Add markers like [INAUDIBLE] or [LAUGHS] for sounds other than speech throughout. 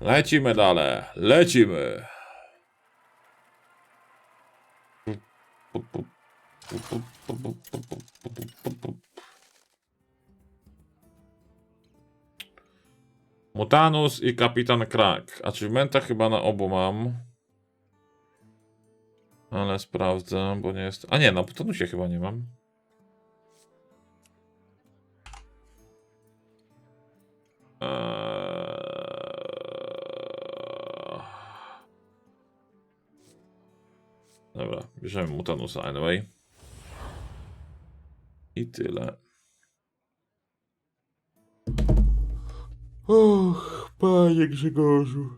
Lecimy dalej, lecimy. Mutanus i Kapitan Krak. Achievementa chyba na obu mam. Ale sprawdzę, bo nie jest... A nie, na Mutanusie chyba nie mam. Eee... Dobra, bierzemy Mutanusa anyway. I tyle. Och, panie Grzegorzu.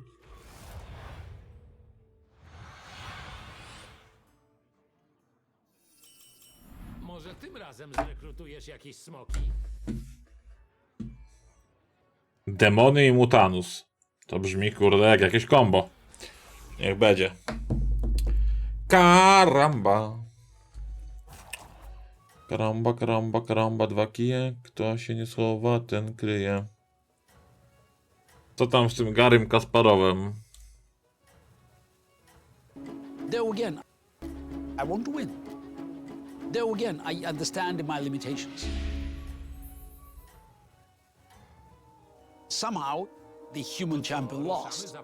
Może tym razem zrekrutujesz jakieś smoki? Demony i Mutanus. To brzmi kurde jak jakieś kombo. Niech będzie. Karamba. Karamba, karamba, karamba, dwa kije. Kto się nie schowa, ten kryje. Co tam z tym Garym Kasparowem? There again, I want to win. There again, I understand my limitations. Somehow, the human champion lost.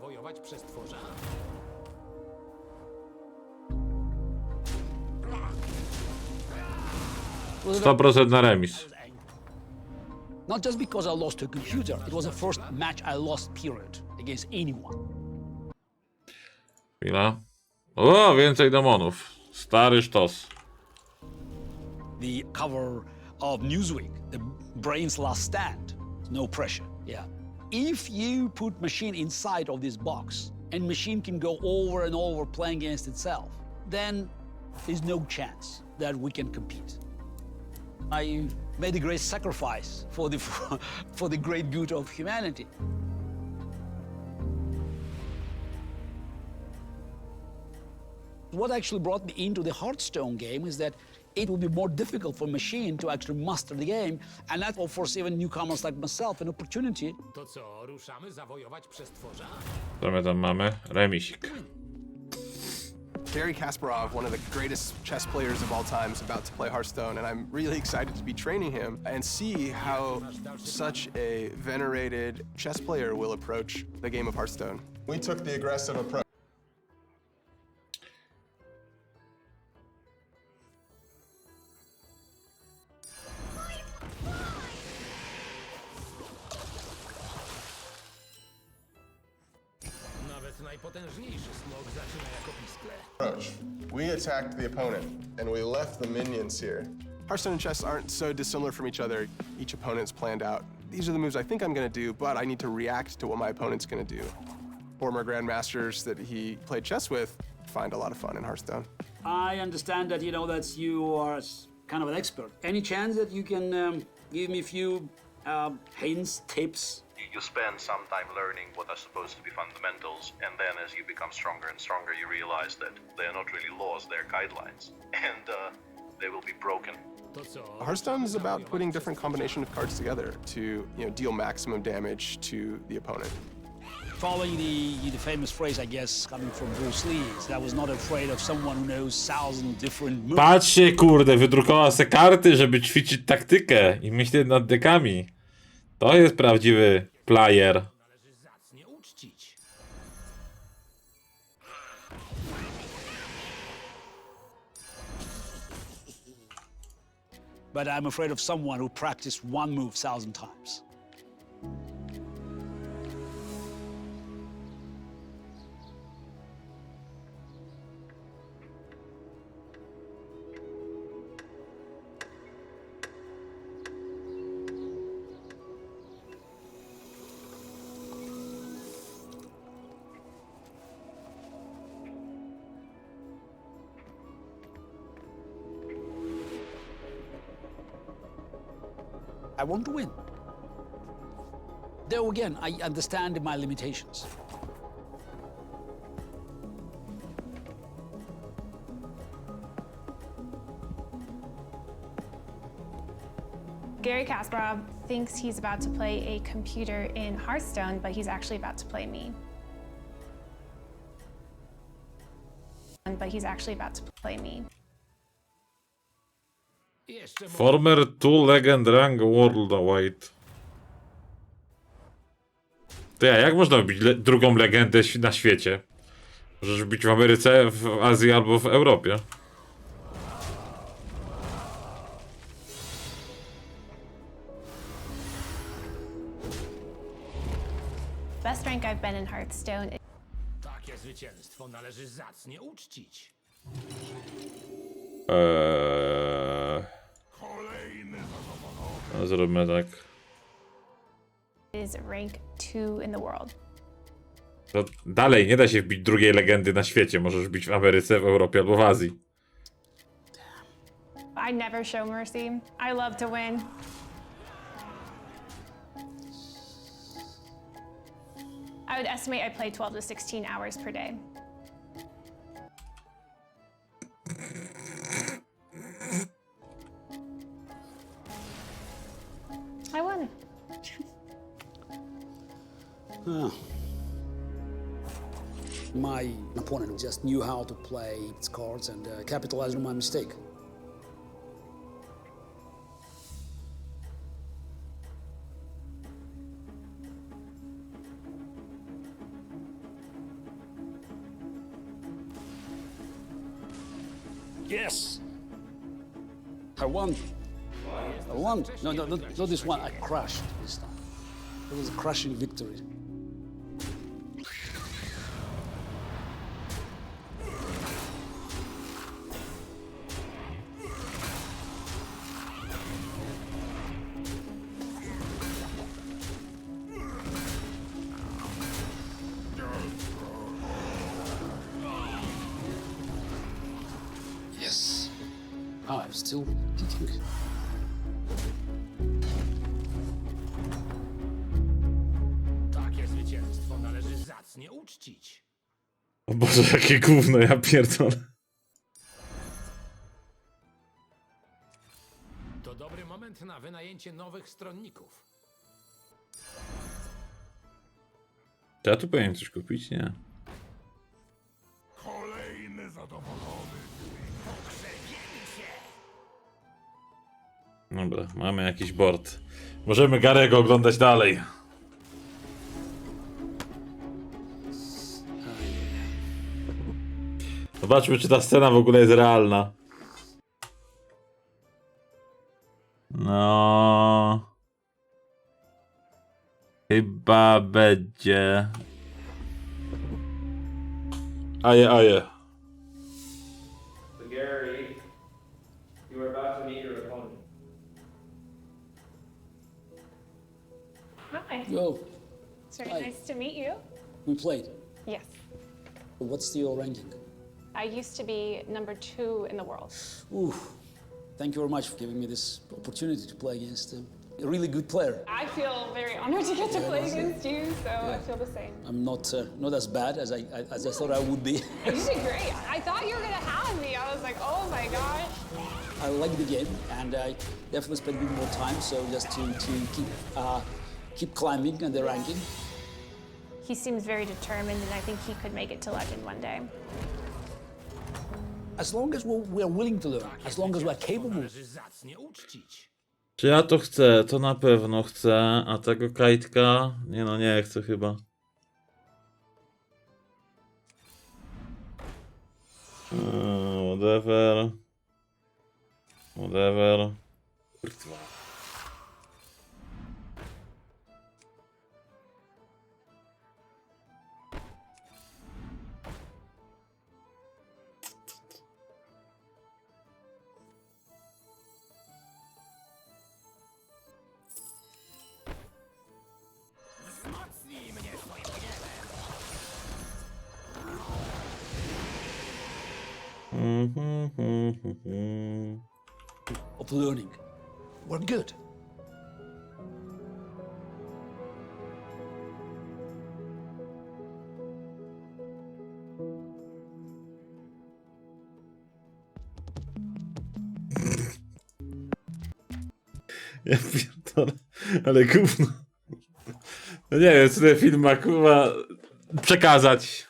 100% na remis. Not just because I lost to a computer, it was the first match I lost, period, against anyone. Chwila. O, więcej demonów. Stary sztos. The cover of Newsweek, the brain's last stand. No pressure, yeah. If you put machine inside of this box and machine can go over and over playing against itself, then there's no chance that we can compete. I made a great sacrifice for the [LAUGHS] for the great good of humanity. What actually brought me into the Hearthstone game is that it would be more difficult for machine to actually master the game, and that offers even newcomers like myself an opportunity To co, ruszamy zawojować przestworza? Co my tam mamy? Remisik. Gary Kasparov, one of the greatest chess players of all time, is about to play Hearthstone, and I'm really excited to be training him and see how such a venerated chess player will approach the game of Hearthstone. We took the aggressive approach. Attacked the opponent, and we left the minions here. Hearthstone and chess aren't so dissimilar from each other. Each opponent's planned out. These are the moves I think I'm going to do, but I need to react to what my opponent's going to do. Former grandmasters that he played chess with find a lot of fun in Hearthstone. I understand that you know that you are kind of an expert. Any chance that you can um, give me a few um, hints, tips? You spend some time learning what are supposed to be fundamentals, and then as you become stronger and stronger, you realize that they are not really laws, they're guidelines, [LAUGHS] and uh, they will be broken. To co? Hearthstone is about putting different combination of cards together to you know deal maximum damage to the opponent. Following the, the famous phrase, I guess, coming from Bruce Lee, that was not afraid of someone who knows thousand different moves. Patrzcie, kurde, wydrukowała se karty, żeby ćwiczyć taktykę i myśleć nad dekami. To jest prawdziwy player. But I'm afraid of someone who practiced one move thousand times. I want to win. There again, I understand my limitations. Gary Kasparov, thinks he's about to play a computer in Hearthstone, but he's actually about to play me. But he's actually about to play me. Former two legend rank worldwide. Ty, a jak można być le- drugą legendę na świecie? Możesz być w Ameryce, w Azji albo w Europie. Best rank I've been in Hearthstone Takie zwycięstwo należy zacnie uczcić. Eee... No, Zróbmy tak. is rank 2 in the world. To dalej nie da się wbić drugiej legendy na świecie. Możesz bić w Ameryce, w Europie albo w Azji. I never show mercy. I love to win. I would estimate I play 12 to 16 hours per day. Just knew how to play its cards and uh, capitalized on my mistake. Yes! I won. I won. No, no, not, not this one. I crashed this time. It was a crushing victory. Należy zacnie uczcić. O Boże, jakie gówno, ja pierdolę. To dobry moment na wynajęcie nowych stronników. Czy ja tu powinienem coś kupić? Nie. Dobra, mamy jakiś board. Możemy Garego oglądać dalej. Zobaczmy, czy ta scena w ogóle jest realna. No. Chyba będzie. Aje, aje. So Gary, you are about to meet your opponent. Hi. Yo, It's very Hi. nice to meet you. we played. Yes. What's your ranking? I used to be number two in the world. Ooh, thank you very much for giving me this opportunity to play against a, a really good player. I feel very honored to get to play against you, so I feel the same. I'm not uh, not as bad as I as I thought I would be. [LAUGHS] You did great. I thought you were gonna have me. I was like, oh my gosh. I like the game, and I definitely spend a bit more time. So just to to keep uh, keep climbing in the ranking. He seems very determined, and I think he could make it to legend one day. As long as we're, we're willing to learn, as long as we're capable. Należy zacnie uczcić. Czy ja to chcę? To na pewno chcę. A tego kajtka? Nie no, nie chcę chyba. Eee, whatever. Whatever. Kurwa. Of learning. We're good. [LAUGHS] Ja pierdolę. Ale gówno. No nie wiem, co ten film ma kurwa przekazać.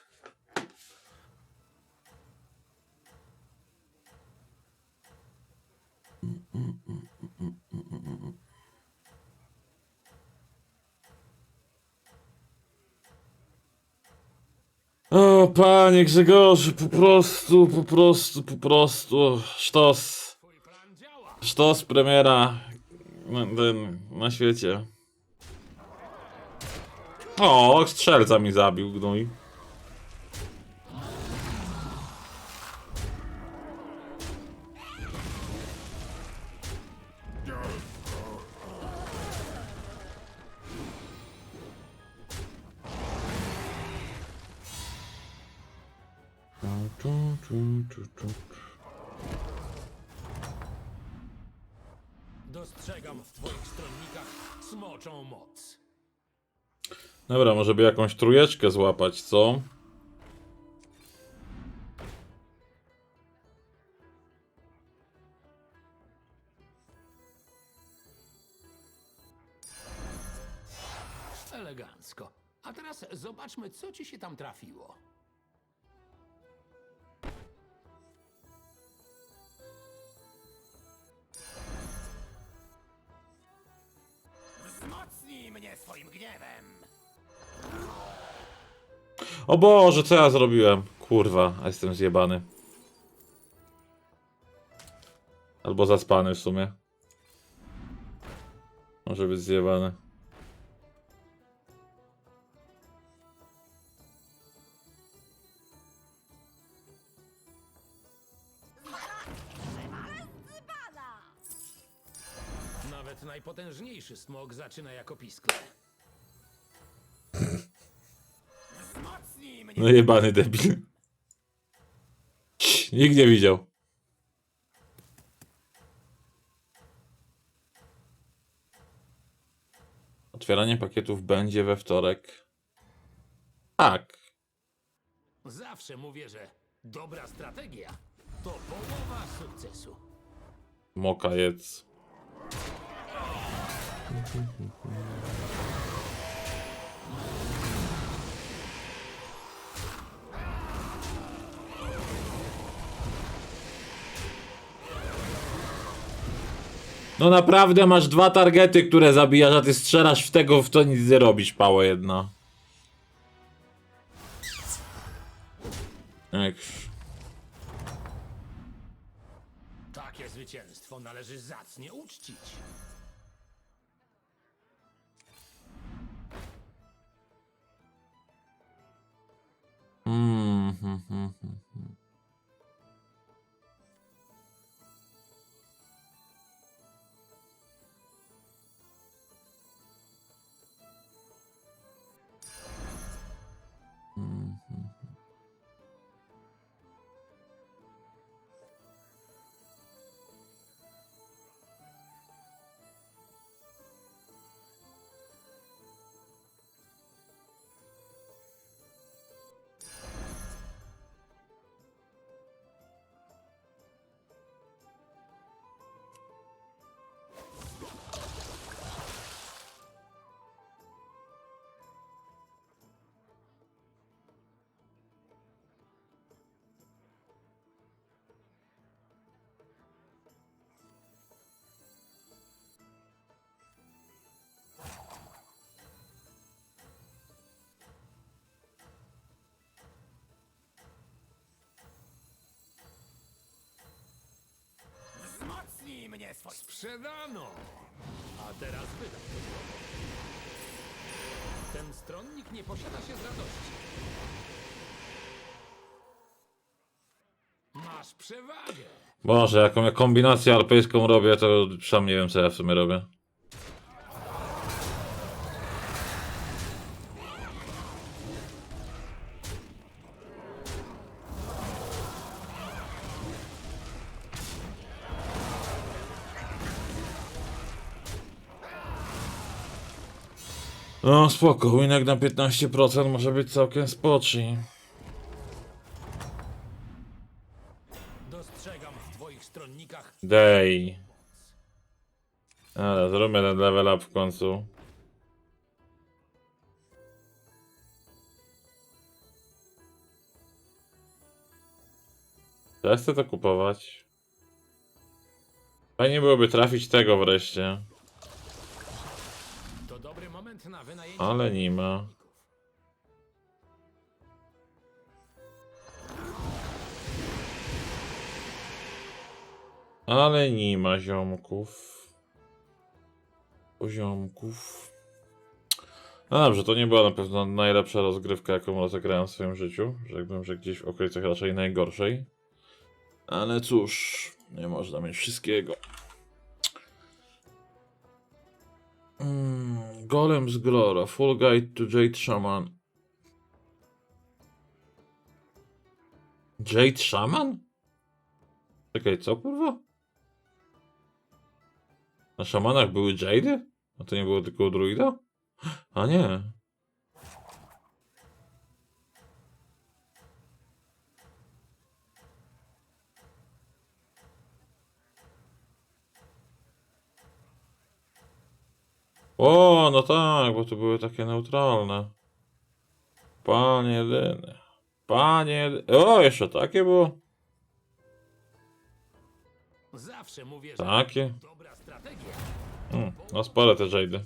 O, panie Grzegorzu, po prostu, po prostu, po prostu, sztos. Sztos premiera na, na świecie. O, strzelca mi zabił, gnój. Dobra, może by jakąś trójeczkę złapać, co? Elegancko. A teraz zobaczmy, co ci się tam trafiło. Wzmocnij mnie swoim gniewem! O Boże, co ja zrobiłem? Kurwa, a jestem zjebany. Albo zaspany w sumie. Może być zjebany. Nawet najpotężniejszy smog zaczyna jako piskle. [LAUGHS] Mnie! No jebany debil. Nikt nie widział. Otwieranie pakietów będzie we wtorek. Tak. Zawsze mówię, że dobra strategia to połowa sukcesu. Moka jedz. No naprawdę masz dwa targety, które zabijasz, a ty strzelasz w tego, w to nic nie robisz, pało jedna. Jak... Takie zwycięstwo należy zacnie uczcić. Swoim... Sprzedano! A teraz wydam to złoto. Ten stronnik nie posiada się z radości. Masz przewagę! Boże, jaką ja kombinację alpejską robię, to sam nie wiem, co ja w sumie robię. No spoko, winek na 15% może być całkiem spoczy. Dostrzegam w twoich stronnikach Dej. Ale zróbmy ten level up w końcu. Ja chcę to kupować. Fajnie byłoby trafić tego wreszcie, na wynajęcie. ale nie ma. Ale nie ma ziomków. Poziomków. No dobrze, to nie była na pewno najlepsza rozgrywka, jaką rozegrałem w swoim życiu. Rzekłbym, że gdzieś w okolicach raczej najgorszej. Ale cóż, nie można mieć wszystkiego. Mm, Golem z Glora, Full Guide to Jade Shaman. Jade Shaman? Czekaj, co kurwa? Na szamanach były Jady? A to nie było tylko druida? A nie. O, no tak, bo to były takie neutralne. Panie jedyny. Panie jedyny. O, jeszcze takie było? Zawsze mówię, że Takie? dobra strategia. Hmm, no spore te Jady.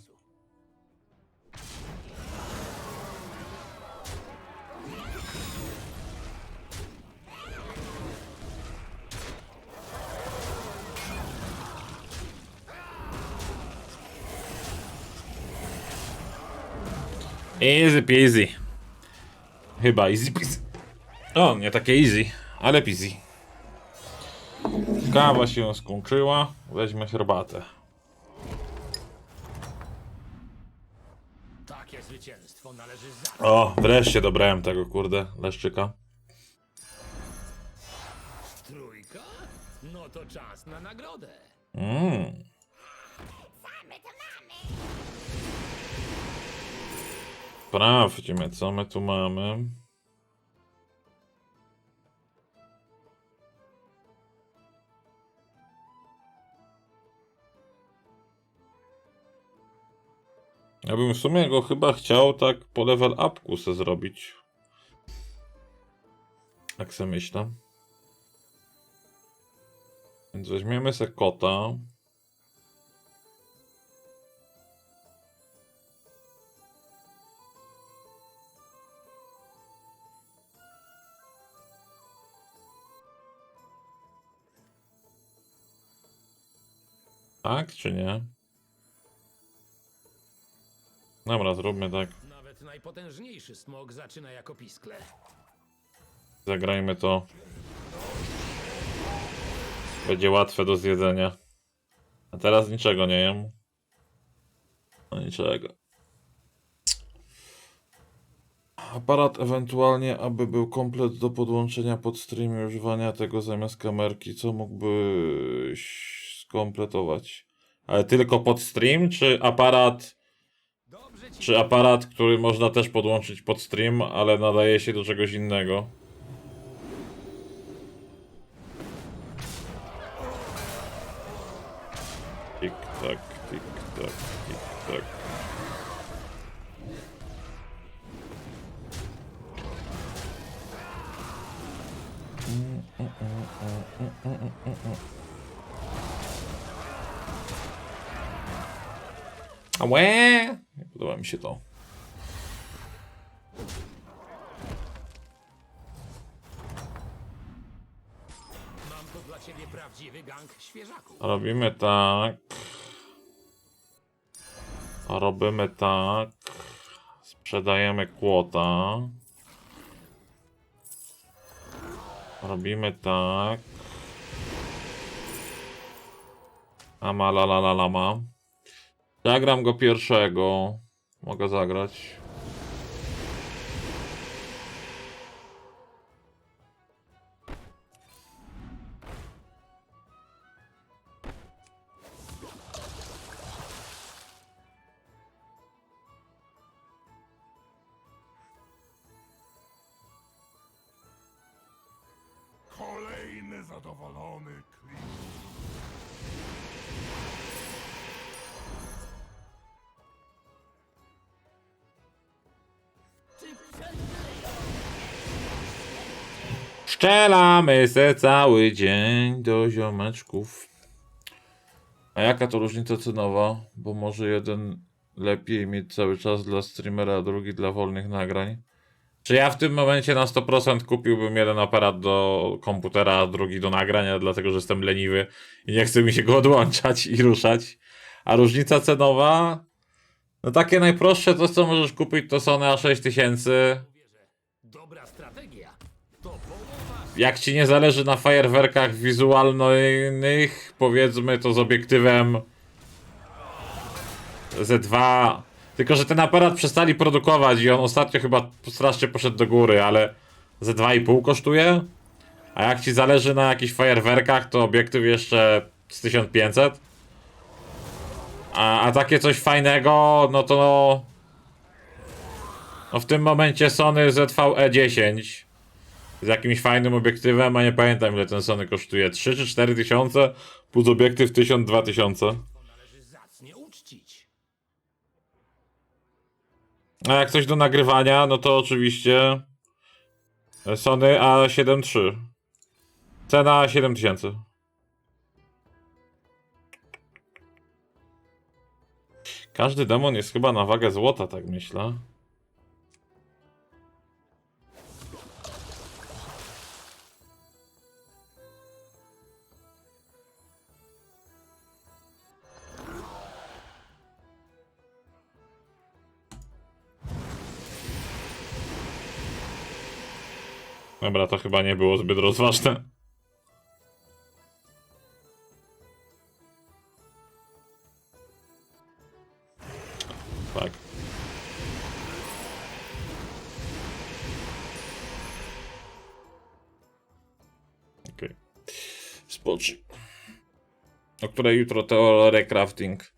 Easy peasy. Chyba easy peasy. O, nie takie easy, ale peasy. Kawa się skończyła, weźmy herbatę. Takie zwycięstwo należy za. O, wreszcie dobrałem tego, kurde, leszczyka. Trójka? No to czas na nagrodę. Mmm. Sprawdźmy, co my tu mamy. Ja bym w sumie go chyba chciał tak po level upku se zrobić. Jak se myślę. Więc weźmiemy se kota. Tak czy nie? Dobra, zróbmy tak. Nawet najpotężniejszy smok zaczyna jako piskle. Zagrajmy to. Będzie łatwe do zjedzenia. A teraz niczego nie jem. No niczego. Aparat ewentualnie, aby był komplet do podłączenia pod stream i używania tego zamiast kamerki. Co mógłbyś skompletować? Ale tylko pod stream, czy aparat... Czy aparat, który można też podłączyć pod stream, ale nadaje się do czegoś innego? Tik tak, tik tak, tik tak. Ałe! Nie podoba mi się to. Mam tu dla ciebie prawdziwy gang świeżaków. Robimy tak. Robimy tak. Sprzedajemy kłota. Robimy tak. Ama la la la lama. Zagram go pierwszego. Mogę zagrać. Szczelamy se cały dzień do ziomeczków. A jaka to różnica cenowa? Bo może jeden lepiej mieć cały czas dla streamera, a drugi dla wolnych nagrań. Czy ja w tym momencie na 100% kupiłbym jeden aparat do komputera, a drugi do nagrania, dlatego że jestem leniwy i nie chce mi się go odłączać i ruszać. A różnica cenowa? No takie najprostsze to co możesz kupić to Sony A6000. Jak ci nie zależy na fajerwerkach wizualnych, powiedzmy to z obiektywem Z2. Tylko, że ten aparat przestali produkować i on ostatnio chyba strasznie poszedł do góry, ale ze 2,5 kosztuje. A jak ci zależy na jakichś fajerwerkach, to obiektyw jeszcze z 1500. A, a takie coś fajnego, no to no, no w tym momencie Sony ZVE10 z jakimś fajnym obiektywem, a nie pamiętam ile ten Sony kosztuje. 3 czy 4 tysiące plus obiektyw 1000-2000. należy zacnie uczcić. A jak coś do nagrywania, no to oczywiście Sony A7 III. Cena 7000. Każdy demon jest chyba na wagę złota, tak myślę. Dobra, to chyba nie było zbyt rozważne. Tak. Okej. Spocznij. O której jutro teoria crafting.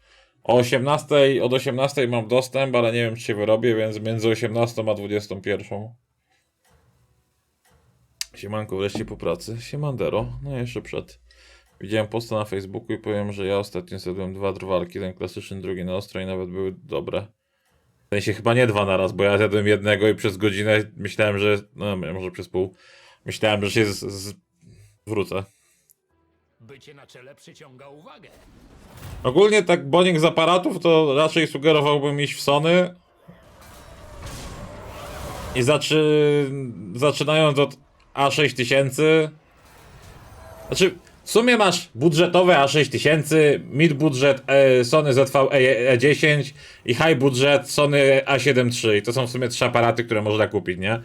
O 18, od 18 mam dostęp, ale nie wiem czy się wyrobię, więc między 18 a 21. Siemanko, wreszcie po pracy. Siemandero. No jeszcze przed. Widziałem posta na Facebooku i powiem, że ja ostatnio zjadłem dwa drwalki, ten klasyczny, drugi na ostro i nawet były dobre. W sensie chyba nie dwa naraz, bo ja zjadłem jednego i przez godzinę myślałem, że... No może przez pół. Myślałem, że się z... z... wrócę. Bycie na czele przyciąga uwagę. Ogólnie tak bonik z aparatów to raczej sugerowałbym iść w Sony. I zaczy... zaczynając od A6000. Znaczy, w sumie masz budżetowe A6000, mid budżet e, Sony ZV-E10 i high budżet Sony A7 III. I to są w sumie trzy aparaty, które można kupić, nie?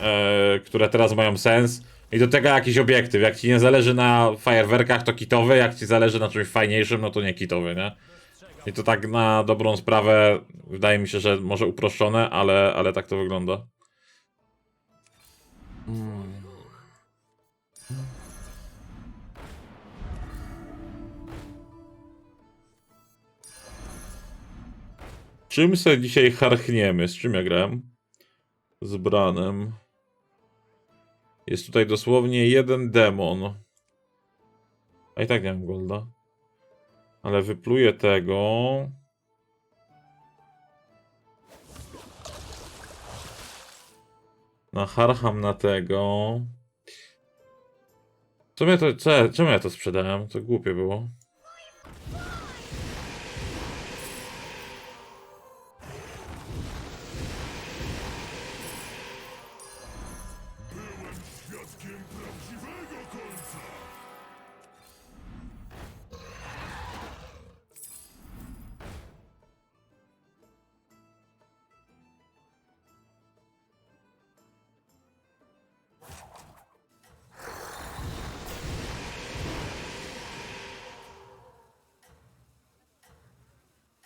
E, które teraz mają sens. I do tego jakiś obiektyw. Jak ci nie zależy na fajerwerkach, to kitowy. Jak ci zależy na czymś fajniejszym, no to nie kitowy, nie? I to tak na dobrą sprawę wydaje mi się, że może uproszczone, ale, ale tak to wygląda. Czym se dzisiaj harchniemy? Z czym ja grałem? Z Branem. Jest tutaj dosłownie jeden demon. A i tak nie mam golda. Ale wypluję tego. Naharcham na tego. W sumie to, ja- czemu ja to sprzedałem? To głupie było.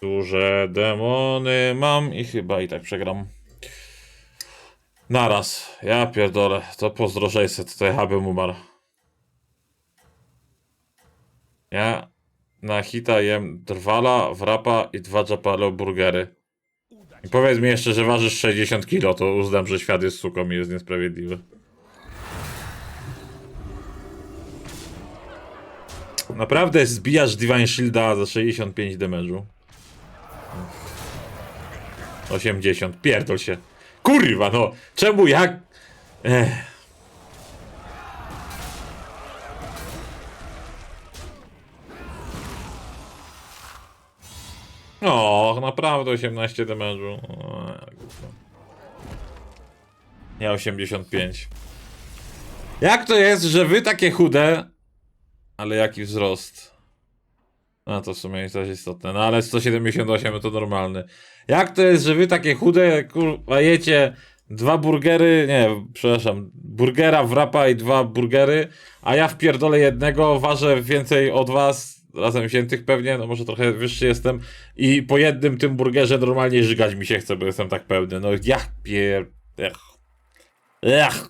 Duże demony mam i chyba i tak przegram. Naraz. Ja pierdolę. To pozdro 600, to ja bym umarł. Ja na hita jem drwala, wrapa i dwa japalo burgery. I powiedz mi jeszcze, że ważysz 60 kilo, to uznam, że świat jest suką i jest niesprawiedliwy. Naprawdę zbijasz Divine Shielda za 65 damage'u. 80, pierdol się. Kurwa no, czemu jak... Ech. Och, naprawdę 18 damage'u. Ja 85. Jak to jest, że wy takie chude, ale jaki wzrost? No to w sumie jest też istotne. No ale 178 to normalny. Jak to jest, że wy takie chude, kurwa, jecie dwa burgery, nie, przepraszam, burgera, wrapa i dwa burgery, a ja wpierdolę jednego, ważę więcej od was, razem wziętych pewnie, no może trochę wyższy jestem i po jednym tym burgerze normalnie żygać mi się chce, bo jestem tak pełny. No ja pier... Ech. Ech.